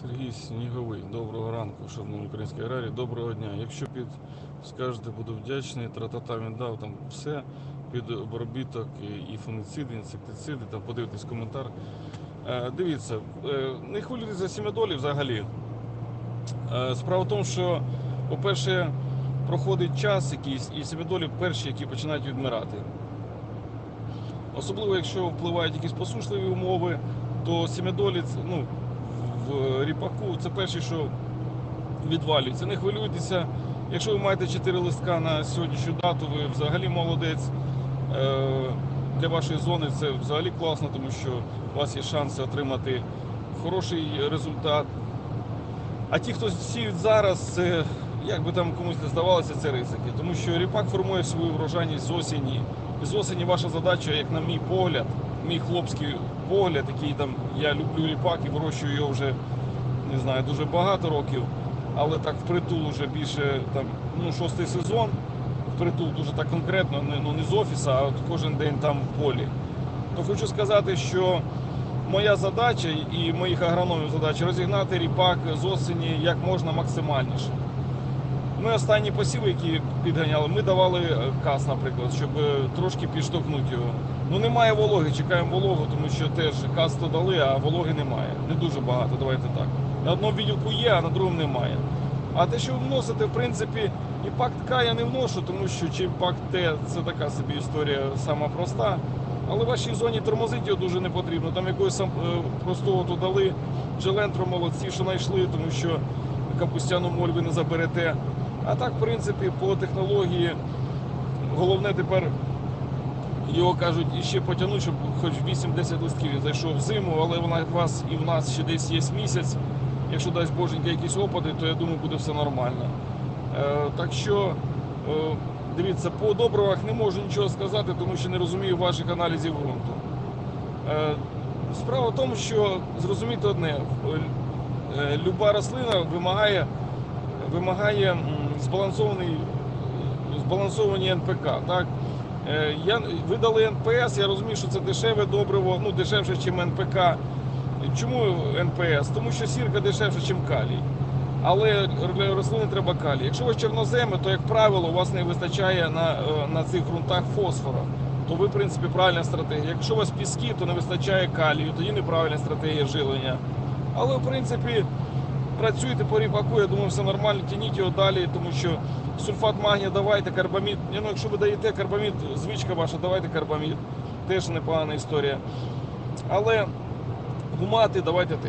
Сергій Сніговий, доброго ранку, шановні українські аграрії, доброго дня. Якщо під скажете, буду вдячний, тратата він дав там все під обробіток і- фунгіциди, інсектициди, там подивитись коментар. Е, дивіться, е, не хвилюйтесь за сім'ядолі взагалі. Е, справа в тому, що, по-перше, проходить час якийсь, і сім'ядолі перші, які починають відмирати. Особливо, якщо впливають якісь посушливі умови, то сім'ядолі ну, в ріпаку це перше, що відвалюється. Не хвилюйтеся. Якщо ви маєте 4 листка на сьогоднішню дату, ви взагалі молодець. Е, Для вашої зони це взагалі класно, тому що у вас є шанси отримати хороший результат. А ті, хто сіють зараз, це як би там комусь не здавалося, це ризики. Тому що ріпак формує свою врожайність з осені. І з осені ваша задача, як на мій погляд, мій хлопський погляд, який там я люблю ріпак і вирощую його вже не знаю, дуже багато років, але так впритул вже більше там, ну, шостий сезон. Впритул дуже так конкретно, не, ну, не з офіса, а от кожен день там в полі. То хочу сказати, що моя задача і моїх агрономів задача розігнати ріпак з осені як можна максимальніше. Ми останні посіви, які підганяли, ми давали е, кас, наприклад, щоб е, трошки підштовхнути його. Ну немає вологи, чекаємо вологу, тому що теж кас то дали, а вологи немає. Не дуже багато, давайте так. На одному відділку є, а на другому немає. А те, що ви вносите, в принципі, і пакт К я не вношу, тому що чи пакт Т це така собі історія сама проста. Але в вашій зоні тормозити його дуже не потрібно. Там якогось е, простого то дали. Джелентро молодці, що знайшли, тому що капустяну моль ви не заберете. А так, в принципі, по технології головне тепер його кажуть іще потягнути, щоб хоч 8-10 листків зайшов в зиму, але вона у вас і в нас ще десь є місяць. Якщо дасть боженька якісь опади, то я думаю, буде все нормально. Е, так що, е, дивіться, по добривах не можу нічого сказати, тому що не розумію ваших аналізів ґрунту. Е, справа в тому, що зрозуміти одне, е, люба рослина вимагає, вимагає збалансований, збалансовані НПК. Так? Е, Я, ви дали НПС, я розумію, що це дешеве добриво, ну дешевше, ніж НПК. Чому НПС? Тому що сірка дешевше, ніж калій. Але для рослини треба калій. Якщо вас чорноземи, то, як правило, у вас не вистачає на, е, на цих ґрунтах фосфора. То ви, в принципі, правильна стратегія. Якщо у вас піски, то не вистачає калію, тоді неправильна стратегія жилення. Але, в принципі, працюйте по ріпаку, я думаю, все нормально, тяніть його далі, тому що сульфат магнія давайте, карбамід. Ну, якщо ви даєте карбамід, звичка ваша, давайте карбамід. Теж непогана історія. Але гумати давайте теж.